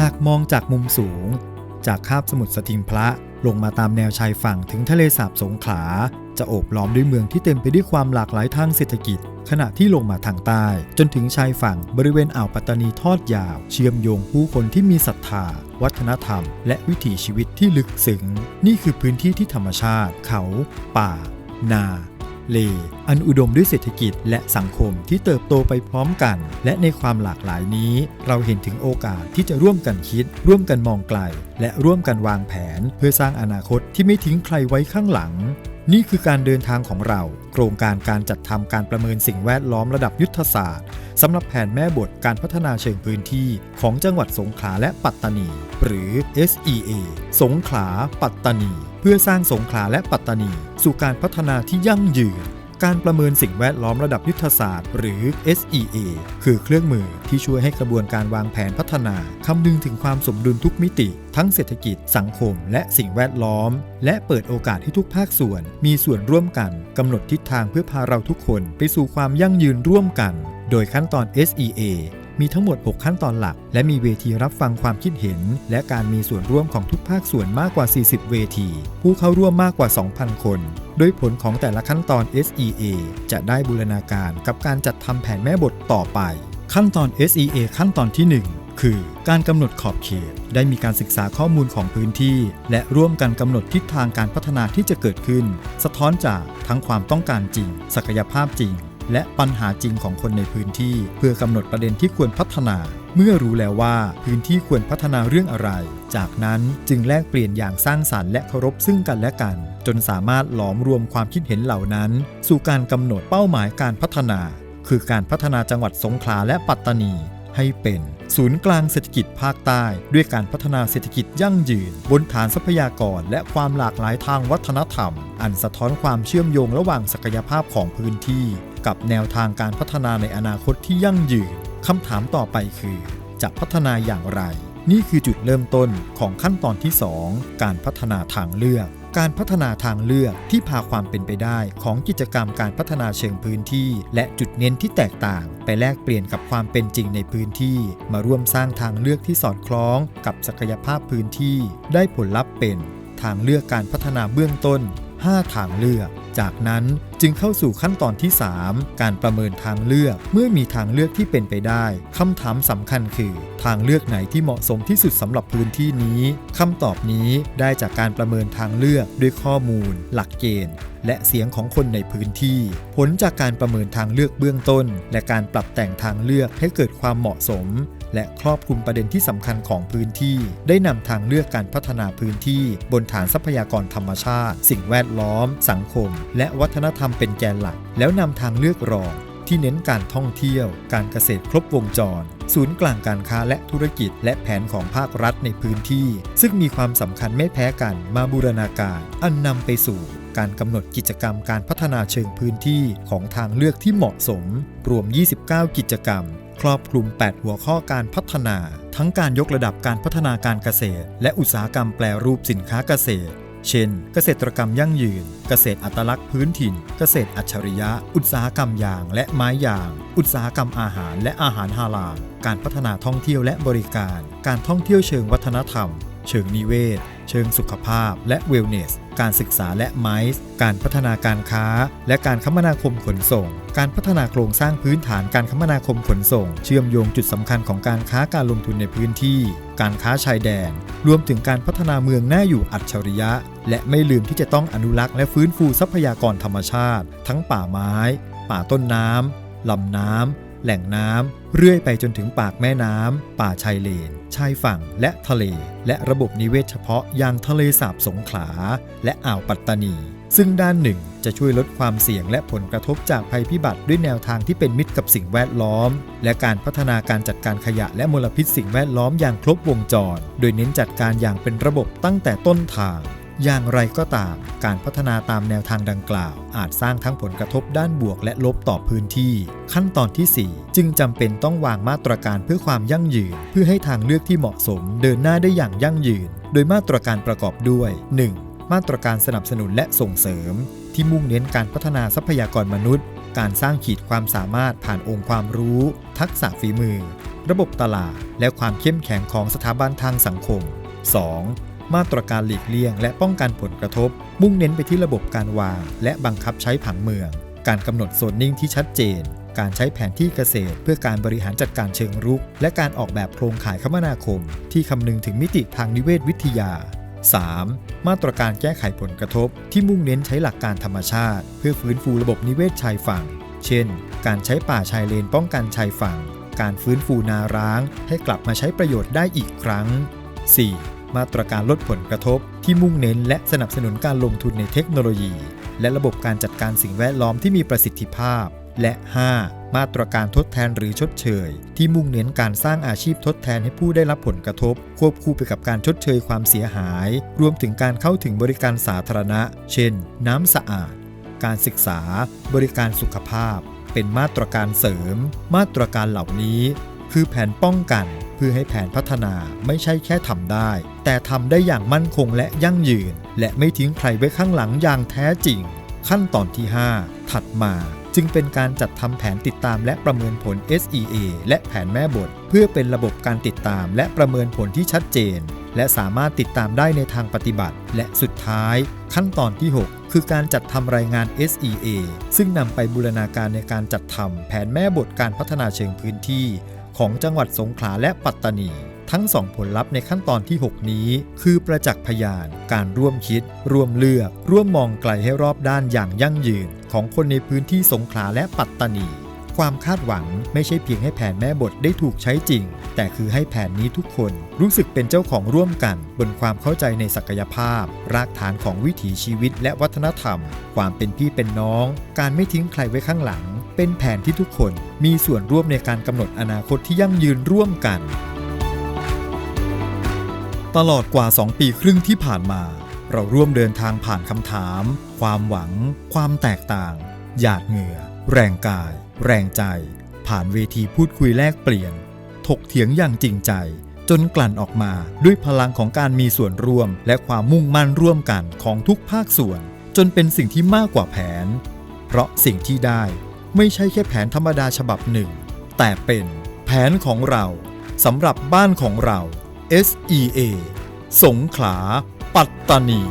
หากมองจากมุมสูง จากคาบสมุทรสทิงพระลงมาตามแนวชายฝั่งถึงทะเลสาบสงขลา จะโอบล้อมด้วยเมืองที่เต็มไปด้วยความหลากหลายทางเศรษฐกิจ ขณะที่ลงมาทางใต้ จนถึงชายฝั่งบริเวณอ่าวปัตตานีทอดยาว เชื่อมโยงผู้คนที่มีศรัทธา วัฒนธรรม และวิถีชีวิตที่ลึกซึ้งนี่คือพื้นที่ที่ธรรมชาติ เขา ป่า นา เล อันอุดมด้วยเศรษฐกิจและสังคมที่เติบโตไปพร้อมกัน และในความหลากหลายนี้ เราเห็นถึงโอกาสที่จะร่วมกันคิด ร่วมกันมองไกล และร่วมกันวางแผน เพื่อสร้างอนาคตที่ไม่ทิ้งใครไว้ข้างหลัง นี่คือการเดินทางของเรา โครงการการจัดทำการประเมินสิ่งแวดล้อมระดับยุทธศาสตร์สำหรับแผนแม่บทการพัฒนาเชิงพื้นที่ของจังหวัดสงขลาและปัตตานี หรือ SEA สงขลาปัตตานี เพื่อสร้างสงขลาและปัตตานี สู่การพัฒนาที่ยั่งยืน การประเมินสิ่งแวดล้อมระดับยุทธศาสตร์ หรือ SEA คือเครื่องมือที่ช่วยให้กระบวนการวางแผนพัฒนา คำนึงถึงความสมดุลทุกมิติ ทั้งเศรษฐกิจ สังคม และสิ่งแวดล้อม และเปิดโอกาสให้ทุกภาคส่วน มีส่วนร่วมกันกำหนดทิศทางเพื่อพาเราทุกคน ไปสู่ความยั่งยืนร่วมกัน โดยขั้นตอน SEA มีทั้งหมด 6 ขั้นตอนหลัก และมีเวทีรับฟังความคิดเห็น และการมีส่วนร่วมของทุกภาคส่วนมากกว่า 40 เวที ผู้เข้าร่วมมากกว่า 2,000 คน โดยผลของแต่ละขั้นตอน SEA จะได้บูรณาการกับการจัดทำแผนแม่บทต่อไป ขั้นตอน SEA ขั้นตอนที่ 1คือการกำหนดขอบเขต ได้มีการศึกษาข้อมูลของพื้นที่ และร่วมกันกำหนดทิศทางการพัฒนาที่จะเกิดขึ้น สะท้อนจากทั้งความต้องการจริง ศักยภาพจริง และปัญหาจริงของคนในพื้นที่ เพื่อกำหนดประเด็นที่ควรพัฒนา เมื่อรู้แล้วว่าพื้นที่ควรพัฒนาเรื่องอะไร จากนั้นจึงแลกเปลี่ยนอย่างสร้างสรรค์และเคารพซึ่งกันและกัน จนสามารถหลอมรวมความคิดเห็นเหล่านั้น สู่การกำหนดเป้าหมายการพัฒนา คือการพัฒนาจังหวัดสงขลาและปัตตานี ให้เป็นศูนย์กลางเศรษฐกิจภาคใต้ ด้วยการพัฒนาเศรษฐกิจยั่งยืน บนฐานทรัพยากรและความหลากหลายทางวัฒนธรรม อันสะท้อนความเชื่อมโยงระหว่างศักยภาพของพื้นที่ กับแนวทางการพัฒนาในอนาคตที่ยั่งยืนคำถามต่อไปคือ จะพัฒนาอย่างไร นี่คือจุดเริ่มต้นของขั้นตอนที่ 2 การพัฒนาทางเลือก การพัฒนาทางเลือกที่พาความเป็นไปได้ของกิจกรรมการพัฒนาเชิงพื้นที่ และจุดเน้นที่แตกต่าง ไปแลกเปลี่ยนกับความเป็นจริงในพื้นที่ มาร่วมสร้างทางเลือกที่สอดคล้องกับศักยภาพพื้นที่ ได้ผลลัพธ์เป็น ทางเลือกการพัฒนาเบื้องต้น 5 ทางเลือก จากนั้น จึงเข้าสู่ขั้นตอนที่ 3 การประเมินทางเลือก เมื่อมีทางเลือกที่เป็นไปได้คำถามสำคัญคือ ทางเลือกไหนที่เหมาะสมที่สุดสำหรับพื้นที่นี้คำตอบนี้ได้จากการประเมินทางเลือกด้วยข้อมูล หลักเกณฑ์และเสียงของคนในพื้นที่ ผลจากการประเมินทางเลือกเบื้องต้น และการปรับแต่งทางเลือกให้เกิดความเหมาะสม และครอบคลุมประเด็นที่สำคัญของพื้นที่ ได้นำทางเลือกการพัฒนาพื้นที่ บนฐานทรัพยากรธรรมชาติ สิ่งแวดล้อม สังคม และวัฒนธรรมเป็นแกนหลัก แล้วนำทางเลือกรองที่เน้นการท่องเที่ยว การเกษตรครบวงจร ศูนย์กลางการค้าและธุรกิจ และแผนของภาครัฐในพื้นที่ ซึ่งมีความสำคัญไม่แพ้กันมาบูรณาการ อันนำไปสู่การกำหนดกิจกรรมการพัฒนาเชิงพื้นที่ของทางเลือกที่เหมาะสม รวม 29 กิจกรรม ครอบคลุม 8 หัวข้อการพัฒนา ทั้งการยกระดับการพัฒนาการเกษตร และอุตสาหกรรมแปรรูปสินค้าเกษตร เช่น เกษตรกรรมยั่งยืน เกษตรอัตลักษณ์พื้นถิ่น เกษตรอัจฉริยะ อุตสาหกรรมยางและไม้ยาง อุตสาหกรรมอาหารและอาหารฮาลาลการพัฒนาท่องเที่ยวและบริการ การท่องเที่ยวเชิงวัฒนธรรม เชิงนิเวศ เชิงสุขภาพ และเวลเนส การศึกษาและไมซ์การพัฒนาการค้า และการคมนาคมขนส่ง การพัฒนาโครงสร้างพื้นฐานการคมนาคมขนส่ง เชื่อมโยงจุดสำคัญของการค้าการลงทุนในพื้นที่ การค้าชายแดน รวมถึงการพัฒนาเมืองน่าอยู่อัจฉริยะ และไม่ลืมที่จะต้องอนุรักษ์และฟื้นฟูทรัพยากรธรรมชาติ ทั้งป่าไม้ ป่าต้นน้ำลำน้ำ แหล่งน้ำเรื่อยไปจนถึงปากแม่น้ำป่าชายเลน ชายฝั่งและทะเล และระบบนิเวศเฉพาะอย่างทะเลสาบสงขลา และอ่าวปัตตานี ซึ่งด้านหนึ่งจะช่วยลดความเสี่ยงและผลกระทบจากภัยพิบัติด้วยแนวทางที่เป็นมิตรกับสิ่งแวดล้อม และการพัฒนาการจัดการขยะและมลพิษสิ่งแวดล้อมอย่างครบวงจร โดยเน้นจัดการอย่างเป็นระบบตั้งแต่ต้นทาง อย่างไรก็ตาม การพัฒนาตามแนวทางดังกล่าว อาจสร้างทั้งผลกระทบด้านบวกและลบต่อพื้นที่ ขั้นตอนที่ 4 จึงจำเป็นต้องวางมาตรการเพื่อความยั่งยืน เพื่อให้ทางเลือกที่เหมาะสม เดินหน้าได้อย่างยั่งยืน โดยมาตรการประกอบด้วย 1. มาตรการสนับสนุนและส่งเสริม ที่มุ่งเน้นการพัฒนาทรัพยากรมนุษย์ การสร้างขีดความสามารถผ่านองค์ความรู้ ทักษะฝีมือ ระบบตลาด และความเข้มแข็งของสถาบันทางสังคม 2. มาตรการหลีกเลี่ยง และป้องกันผลกระทบ มุ่งเน้นไปที่ระบบการวาง และบังคับใช้ผังเมือง การกำหนดโซนนิ่งที่ชัดเจน การใช้แผนที่เกษตร เพื่อการบริหารจัดการเชิงรุก และการออกแบบโครงข่ายคมนาคม ที่คำนึงถึงมิติทางนิเวศวิทยา 3. มาตรการแก้ไขผลกระทบ ที่มุ่งเน้นใช้หลักการธรรมชาติ เพื่อฟื้นฟูระบบนิเวศชายฝั่ง เช่น การใช้ป่าชายเลนป้องกันชายฝั่ง การฟื้นฟูนาร้าง ให้กลับมาใช้ประโยชน์ได้อีกครั้ง 4. มาตรการลดผลกระทบ ที่มุ่งเน้นและสนับสนุนการลงทุนในเทคโนโลยี และระบบการจัดการสิ่งแวดล้อมที่มีประสิทธิภาพ และ 5. มาตรการทดแทนหรือชดเชย ที่มุ่งเน้นการสร้างอาชีพทดแทนให้ผู้ได้รับผลกระทบ ควบคู่ไปกับการชดเชยความเสียหาย รวมถึงการเข้าถึงบริการสาธารณะ เช่น น้ำสะอาด การศึกษา บริการสุขภาพ เป็นมาตรการเสริม มาตรการเหล่านี้ คือแผนป้องกันเพื่อให้แผนพัฒนาไม่ใช่แค่ทำได้ แต่ทำได้อย่างมั่นคงและยั่งยืน และไม่ทิ้งใครไว้ข้างหลังอย่างแท้จริง ขั้นตอนที่ 5 ถัดมาจึงเป็นการจัดทำแผนติดตามและประเมินผล SEA และแผนแม่บท เพื่อเป็นระบบการติดตามและประเมินผลที่ชัดเจน และสามารถติดตามได้ในทางปฏิบัติ และสุดท้าย ขั้นตอนที่ 6 คือการจัดทำรายงาน SEA ซึ่งนำไปบูรณาการในการจัดทำแผนแม่บทการพัฒนาเชิงพื้นที่ ของจังหวัดสงขลาและปัตตานี ทั้งสองผลลัพธ์ในขั้นตอนที่ 6 นี้ คือประจักษ์พยาน การร่วมคิด ร่วมเลือก ร่วมมองไกลให้รอบด้านอย่างยั่งยืน ของคนในพื้นที่สงขลาและปัตตานี ความคาดหวังไม่ใช่เพียงให้แผนแม่บทได้ถูกใช้จริง แต่คือให้แผนนี้ทุกคนรู้สึกเป็นเจ้าของร่วมกัน บนความเข้าใจในศักยภาพ รากฐานของวิถีชีวิตและวัฒนธรรม ความเป็นพี่เป็นน้อง การไม่ทิ้งใครไว้ข้างหลัง เป็นแผนที่ทุกคนมีส่วนร่วมในการกำหนดอนาคตที่ยั่งยืนร่วมกัน ตลอดกว่า 2 ปีครึ่งที่ผ่านมา เราร่วมเดินทางผ่านคำถาม ความหวัง ความแตกต่าง หยาดเหงื่อ แรงกาย แรงใจ ผ่านเวทีพูดคุยแลกเปลี่ยน ถกเถียงอย่างจริงใจ จนกลั่นออกมาด้วยพลังของการมีส่วนร่วม และความมุ่งมั่นร่วมกันของทุกภาคส่วน จนเป็นสิ่งที่มากกว่าแผน เพราะสิ่งที่ได้ ไม่ใช่แค่แผนธรรมดาฉบับหนึ่ง แต่เป็นแผนของเราสำหรับบ้านของเรา SEA สงขลา ปัตตานี